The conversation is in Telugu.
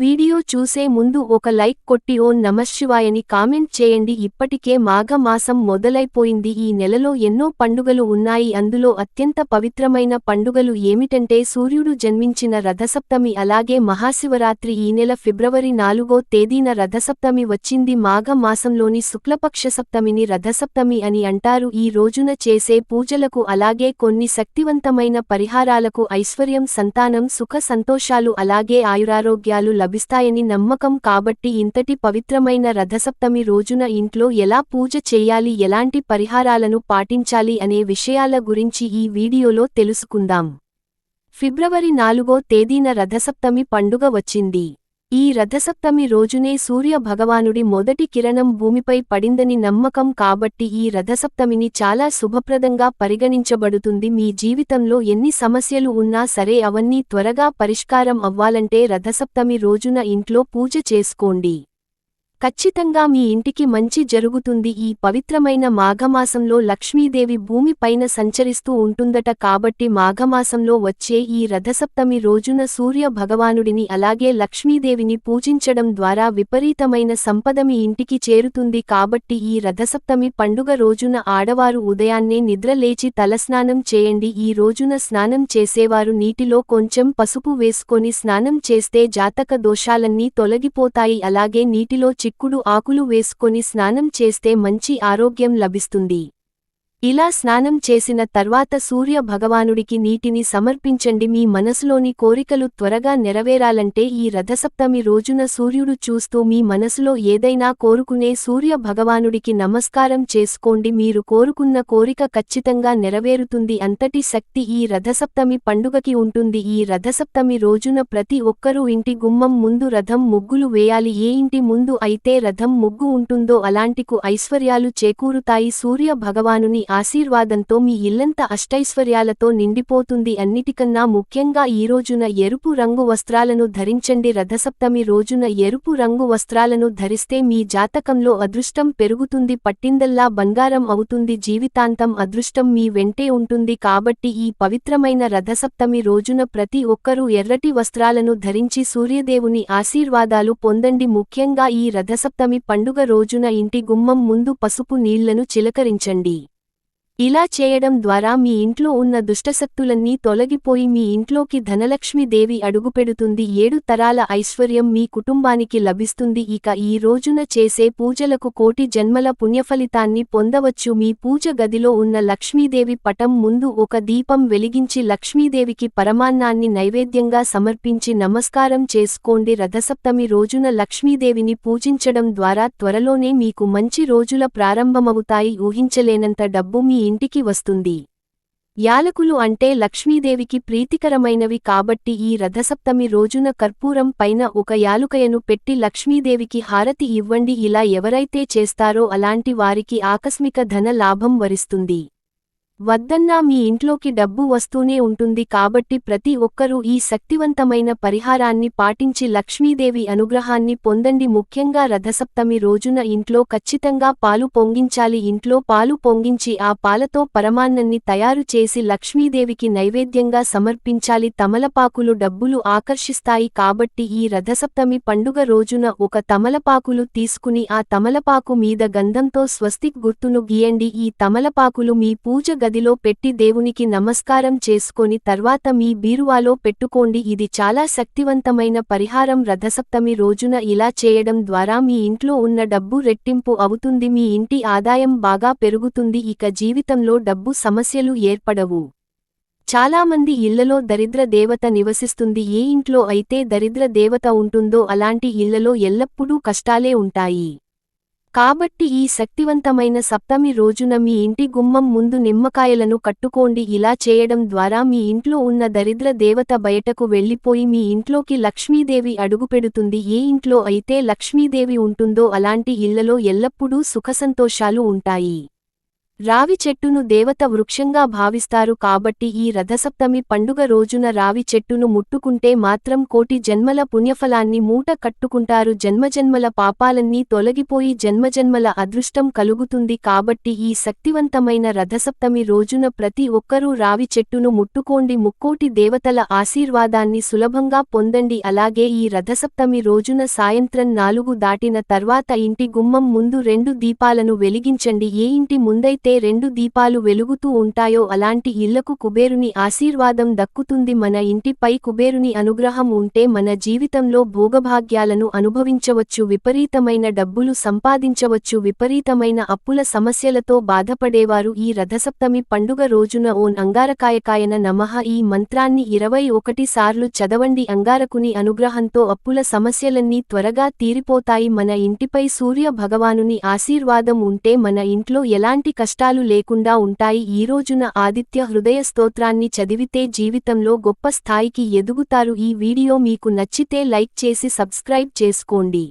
వీడియో చూసే ముందు ఒక లైక్ కొట్టి ఓం నమశివాయని కామెంట్ చేయండి. ఇప్పటికే మాఘమాసం మొదలైపోయింది. ఈ నెలలో ఎన్నో పండుగలు ఉన్నాయి. అందులో అత్యంత పవిత్రమైన పండుగలు ఏమిటంటే సూర్యుడు జన్మించిన రథసప్తమి అలాగే మహాశివరాత్రి. ఈ నెల ఫిబ్రవరి నాలుగో తేదీన రథసప్తమి వచ్చింది. మాఘమాసంలోని శుక్లపక్ష సప్తమిని రథసప్తమి అని అంటారు. ఈ రోజున చేసే పూజలకు అలాగే కొన్ని శక్తివంతమైన పరిహారాలకు ఐశ్వర్యం సంతానం సుఖ సంతోషాలు అలాగే ఆయురారోగ్యాలు లభిస్తాయని నమ్మకం కాబట్టి ఇంతటి పవిత్రమైన రథసప్తమి రోజున ఇంట్లో ఎలా పూజ చేయాలి ఎలాంటి పరిహారాలను పాటించాలి అనే విషయాల గురించి ఈ వీడియోలో తెలుసుకుందాం. ఫిబ్రవరి నాలుగో తేదీన రథసప్తమి పండుగ వచ్చింది. ఈ రథసప్తమి రోజునే సూర్య భగవానుడి మొదటి కిరణం భూమిపై పడిందని నమ్మకం కాబట్టి ఈ రథసప్తమిని చాలా శుభప్రదంగా పరిగణించబడుతుంది. మీ జీవితంలో ఎన్ని సమస్యలు ఉన్నా సరే అవన్నీ త్వరగా పరిష్కారం అవ్వాలంటే రథసప్తమి రోజున ఇంట్లో పూజ చేసుకోండి. ఖచ్చితంగా మీ ఇంటికి మంచి జరుగుతుంది. ఈ పవిత్రమైన మాఘమాసంలో లక్ష్మీదేవి భూమి పైన సంచరిస్తూ ఉంటుందట కాబట్టి మాఘమాసంలో వచ్చే ఈ రథసప్తమి రోజున సూర్య భగవానుడిని అలాగే లక్ష్మీదేవిని పూజించడం ద్వారా విపరీతమైన సంపద మీ ఇంటికి చేరుతుంది. కాబట్టి ఈ రథసప్తమి పండుగ రోజున ఆడవారు ఉదయాన్నే నిద్రలేచి తలస్నానం చేయండి. ఈ రోజున స్నానం చేసేవారు నీటిలో కొంచెం పసుపు వేసుకొని స్నానం చేస్తే జాతక దోషాలన్నీ తొలగిపోతాయి. అలాగే నీటిలో చిక్కుడు ఆకులు వేసుకొని స్నానం చేస్తే మంచి ఆరోగ్యం లభిస్తుంది. ఇలా స్నానం చేసిన తర్వాత సూర్య భగవానుడికి నీటిని సమర్పించండి. మీ మనసులోని కోరికలు త్వరగా నెరవేరాలంటే ఈ రథసప్తమి రోజున సూర్యుడు చూస్తూ మీ మనసులో ఏదైనా కోరుకునే సూర్య భగవానుడికి నమస్కారం చేసుకోండి. మీరు కోరుకున్న కోరిక ఖచ్చితంగా నెరవేరుతుంది. అంతటి శక్తి ఈ రథసప్తమి పండుగకి ఉంటుంది. ఈ రథసప్తమి రోజున ప్రతి ఒక్కరూ ఇంటి గుమ్మం ముందు రథం ముగ్గులు వేయాలి. ఏ ఇంటి ముందు అయితే రథం ముగ్గు ఉంటుందో అలాంటికు ఐశ్వర్యాలు చేకూరుతాయి. సూర్య భగవానుని ఆశీర్వాదంతో మీ ఇల్లంత అష్టైశ్వర్యాలతో నిండిపోతుంది. అన్నిటికన్నా ముఖ్యంగా ఈ రోజున ఎరుపు రంగు వస్త్రాలను ధరించండి. రథసప్తమి రోజున ఎరుపు రంగు వస్త్రాలను ధరిస్తే మీ జాతకంలో అదృష్టం పెరుగుతుంది. పట్టిందల్లా బంగారం అవుతుంది. జీవితాంతం అదృష్టం మీ వెంటే ఉంటుంది. కాబట్టి ఈ పవిత్రమైన రథసప్తమి రోజున ప్రతి ఒక్కరూ ఎర్రటి వస్త్రాలను ధరించి సూర్యదేవుని ఆశీర్వాదాలు పొందండి. ముఖ్యంగా ఈ రథసప్తమి పండుగ రోజున ఇంటి గుమ్మం ముందు పసుపు నీళ్ళను చిలకరించండి. ఇలా చేయడం ద్వారా మీ ఇంట్లో ఉన్న దుష్టశక్తులన్నీ తొలగిపోయి మీ ఇంట్లోకి ధనలక్ష్మీదేవి అడుగుపెడుతుంది. ఏడు తరాల ఐశ్వర్యం మీ కుటుంబానికి లభిస్తుంది. ఇక ఈ రోజున చేసే పూజలకు కోటి జన్మల పుణ్యఫలితాన్ని పొందవచ్చు. మీ పూజ గదిలో ఉన్న లక్ష్మీదేవి పటం ముందు ఒక దీపం వెలిగించి లక్ష్మీదేవికి పరమాన్నాన్ని నైవేద్యంగా సమర్పించి నమస్కారం చేసుకోండి. రథసప్తమి రోజున లక్ష్మీదేవిని పూజించడం ద్వారా త్వరలోనే మీకు మంచి రోజుల ప్రారంభమవుతాయి. ఊహించలేనంత డబ్బు మీ ఇంటికి వస్తుంది. యాలకులు అంటే లక్ష్మీదేవికి ప్రీతికరమైనవి కాబట్టి ఈ రథసప్తమి రోజున కర్పూరం పైన ఒక యాలుకయను పెట్టి లక్ష్మీదేవికి హారతి ఇవ్వండి. ఇలా ఎవరైతే చేస్తారో అలాంటి వారికి ఆకస్మిక ధన లాభం వరిస్తుంది. వద్దన్నా మీ ఇంట్లోకి డబ్బు వస్తూనే ఉంటుంది కాబట్టి ప్రతి ఒక్కరూ ఈ శక్తివంతమైన పరిహారాన్ని పాటించి లక్ష్మీదేవి అనుగ్రహాన్ని పొందండి. ముఖ్యంగా రథసప్తమి రోజున ఇంట్లో ఖచ్చితంగా పాలు పొంగించాలి. ఇంట్లో పాలు పొంగించి ఆ పాలతో పరమాన్నన్ని తయారు చేసి లక్ష్మీదేవికి నైవేద్యంగా సమర్పించాలి. తమలపాకులు డబ్బులు ఆకర్షిస్తాయి కాబట్టి ఈ రథసప్తమి పండుగ రోజున ఒక తమలపాకులు తీసుకుని ఆ తమలపాకు మీద గంధంతో స్వస్తిక్ గుర్తును గీయండి. ఈ తమలపాకులు మీ పూజ గదిలో పెట్టి దేవునికి నమస్కారం చేసుకొని తర్వాత మీ బీరువాలో పెట్టుకోండి. ఇది చాలా శక్తివంతమైన పరిహారం. రథసప్తమి రోజున ఇలా చేయడం ద్వారా మీ ఇంట్లో ఉన్న డబ్బు రెట్టింపు అవుతుంది. మీ ఇంటి ఆదాయం బాగా పెరుగుతుంది. ఇక జీవితంలో డబ్బు సమస్యలు ఏర్పడవు. చాలామంది ఇళ్ళలో దరిద్ర దేవత నివసిస్తుంది. ఏ ఇంట్లో అయితే దరిద్ర దేవత ఉంటుందో అలాంటి ఇళ్ళలో ఎల్లప్పుడూ కష్టాలే ఉంటాయి. కాబట్టి ఈ శక్తివంతమైన సప్తమి రోజున మీ ఇంటి గుమ్మం ముందు నిమ్మకాయలను కట్టుకోండి. ఇలా చేయడం ద్వారా మీ ఇంట్లో ఉన్న దరిద్ర దేవత బయటకు వెళ్ళిపోయి మీ ఇంట్లోకి లక్ష్మీదేవి అడుగుపెడుతుంది. ఏ ఇంట్లో అయితే లక్ష్మీదేవి ఉంటుందో అలాంటి ఇళ్ళలో ఎల్లప్పుడూ సుఖసంతోషాలు ఉంటాయి. రావి చెట్టును దేవత వృక్షంగా భావిస్తారు కాబట్టి ఈ రథసప్తమి పండుగ రోజున రావి చెట్టును ముట్టుకుంటే మాత్రం కోటి జన్మల పుణ్యఫలాన్ని మూట కట్టుకుంటారు. జన్మజన్మల పాపాలన్నీ తొలగిపోయి జన్మజన్మల అదృష్టం కలుగుతుంది కాబట్టి ఈ శక్తివంతమైన రథసప్తమి రోజున ప్రతి ఒక్కరూ రావి చెట్టును ముట్టుకోండి. ముక్కోటి దేవతల ఆశీర్వాదాన్ని సులభంగా పొందండి. అలాగే ఈ రథసప్తమి రోజున సాయంత్రం నాలుగు దాటిన తర్వాత ఇంటి గుమ్మం ముందు రెండు దీపాలను వెలిగించండి. ఏ ఇంటి ముందైతే రెండు దీపాలు వెలుగుతూ ఉంటాయో అలాంటి ఇళ్ళకు కుబేరుని ఆశీర్వాదం దక్కుతుంది. మన ఇంటిపై కుబేరుని అనుగ్రహం ఉంటే మన జీవితంలో భోగభాగ్యాలను అనుభవించవచ్చు. విపరీతమైన డబ్బులు సంపాదించవచ్చు. విపరీతమైన అప్పుల సమస్యలతో బాధపడేవారు ఈ రథసప్తమి పండుగ రోజున. ఓన్ అంగారకాయకాయన నమః. ఈ మంత్రాన్ని ఇరవై ఒకటి సార్లు చదవండి. అంగారకుని అనుగ్రహంతో అప్పుల సమస్యలన్నీ త్వరగా తీరిపోతాయి. మన ఇంటిపై సూర్య భగవానుని ఆశీర్వాదం ఉంటే మన ఇంట్లో ఎలాంటి కష్ట కష్టాలు లేకుండా ఉంటాయి. ఈ రోజున ఆదిత్య హృదయ స్తోత్రాన్ని చదివితే జీవితంలో గొప్ప స్థాయికి ఎదుగుతారు. ఈ వీడియో మీకు నచ్చితే లైక్ చేసి సబ్స్క్రైబ్ చేసుకోండి.